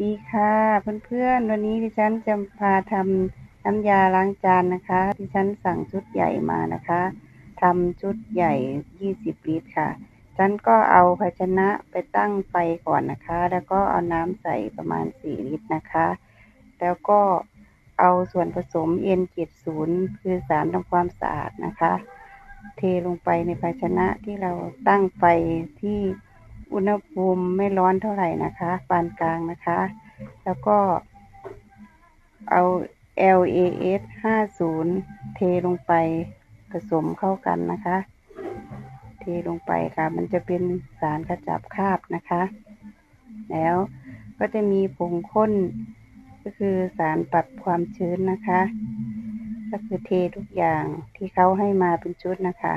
ดีค่ะเพื่อนๆวันนี้ดิฉันจะพาทำน้ำยาล้างจานนะคะ ดิฉันสั่งชุดใหญ่มานะคะทำชุดใหญ่20ลิตรค่ะ ฉันก็เอาภาชนะไปตั้งไฟก่อนนะคะ แล้วก็เอาน้ำใส่ประมาณ4ลิตรนะคะ แล้วก็เอาส่วนผสม N70 คือสารทำความสะอาดนะคะ เทลงไปในภาชนะที่เราตั้งไฟที่ อุณหภูมิไม่ร้อนเท่าไหร่นะคะ ปานกลางนะคะ แล้วก็เอา LAS 50 เทลงไปผสมเข้ากันนะคะ เทลงไปค่ะ มันจะเป็นสารกระจับคราบนะคะ แล้วก็จะมีผงข้น ก็คือสารปรับความชื้นนะคะ ก็คือเททุกอย่างที่เขาให้มาเป็นชุดนะคะ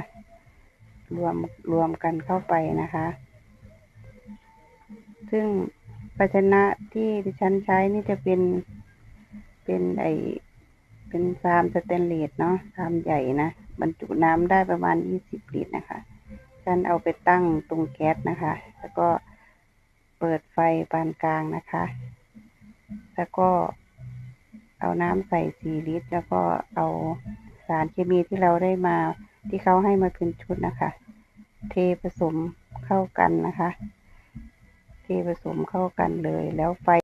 รวมรวมกันเข้าไปนะคะ ซึ่งภาชนะที่ดิฉันใช้นี่จะเป็นเป็นไอเป็นซามสเตนเลสเนาะซามใหญ่นะ บรรจุน้ำได้ประมาณยี่สิบลิตรนะคะฉันเอาไปตั้งตรงแก๊สนะคะ แล้วก็เปิดไฟปานกลางนะคะ แล้วก็เอาน้ำใส่สี่ลิตร แล้วก็เอาสารเคมีที่เราได้มาที่เขาให้มาเป็นชุดนะคะ เทผสมเข้ากันนะคะ ผสมเข้ากันเลย แล้วไฟ